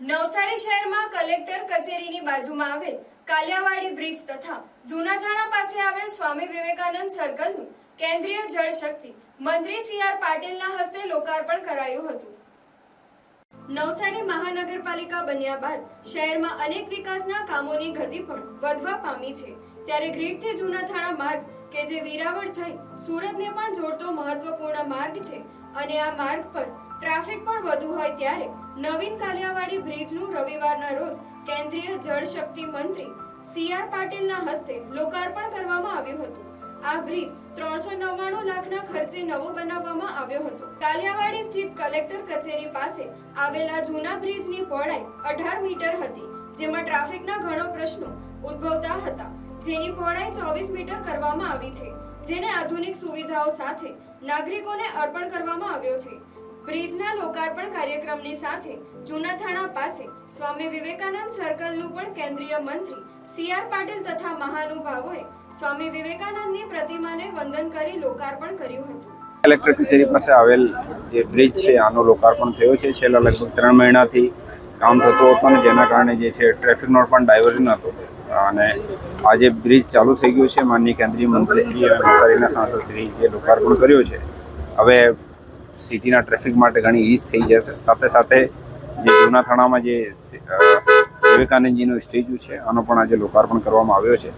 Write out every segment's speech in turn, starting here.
નવસારી શહેરમાં કલેક્ટર કચેરીની બાજુમાં આવેલ કાલિયાવાડી બ્રિજ તથા જૂના થાણા પાસે આવેલ સ્વામી વિવેકાનંદ સર્કલનું કેન્દ્રીય જળશક્તિ મંત્રી સી આર પાટીલના હસ્તે લોકાર્પણ કરાયું હતું. નવસારી મહાનગરપાલિકા બન્યા બાદ શહેરમાં અનેક વિકાસના કામોની ગતિ પણ વધવા પામી છે. ત્યારે ગ્રીડથી જૂના થાણા માર્ગ કે જે વિરાવળ થઈ સુરતને પણ જોડતો મહત્વપૂર્ણ માર્ગ છે અને આ માર્ગ પર ટ્રાફિક પણ વધુ હોય ત્યારે નવીન કાલિયાવાડી બ્રિજનું રવિવારના રોજ કેન્દ્રીય જળશક્તિ મંત્રી સી આર પાટીલના હસ્તે લોકાર્પણ કરવામાં આવ્યું હતું. આ બ્રિજ ત્રણસો નવ્વાણું લાખના ખર્ચે નવો બનાવવામાં આવ્યો હતો. કાલિયાવાડી સ્થિત કલેક્ટર કચેરી પાસે આવેલા જૂના બ્રિજની પહોળાઈ અઢાર મીટર હતી, જેમાં ટ્રાફિકના ઘણો પ્રશ્નો ઉદ્ભવતા હતા. જેની પહોળાઈ ચોવીસ મીટર કરવામાં આવી છે, જેને આધુનિક સુવિધાઓ સાથે નાગરિકોને અર્પણ કરવામાં આવ્યો છે. બ્રિજના લોકાર્પણ કાર્યક્રમની સાથે જૂના થાણા પાસે સ્વામી વિવેકાનંદ સર્કલનું પણ કેન્દ્રીય મંત્રી સી આર પાટીલ તથા મહાનુભાવોએ સ્વામી વિવેકાનંદની પ્રતિમાને વંદન કરી લોકાર્પણ કર્યું હતું. કલેક્ટર કચેરી પાસે આવેલ જે બ્રિજ છે, આનો લોકાર્પણ થયો છે. છેલ્લા લગભગ ત્રણ મહિનાથી કામ થતું હતું અને જેના કારણે જે છે ટ્રાફિકનો પણ ડાયવર્ઝન હતો. અને આજે બ્રિજ ચાલુ થઈ ગયું છે, માનનીય કેન્દ્રીય મંત્રી શ્રી અને નવસારીના સાંસદશ્રી જે લોકાર્પણ કર્યું છે. હવે સિટીના ટ્રાફિક માટે ઘણી ઈઝ થઈ જશે. સાથે સાથે જે જૂના થાણામાં જે વિવેકાનંદજીનું સ્ટેચ્યુ છે, આનો પણ આજે લોકાર્પણ કરવામાં આવ્યો છે.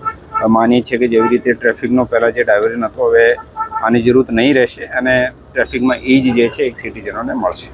માનીએ છીએ કે જેવી રીતે ટ્રાફિકનો પહેલાં જે ડાયવર્ઝન હતો, હવે આની જરૂરત નહીં રહેશે અને ટ્રાફિકમાં ઈજ જે છે, એક સિટીઝનોને મળશે.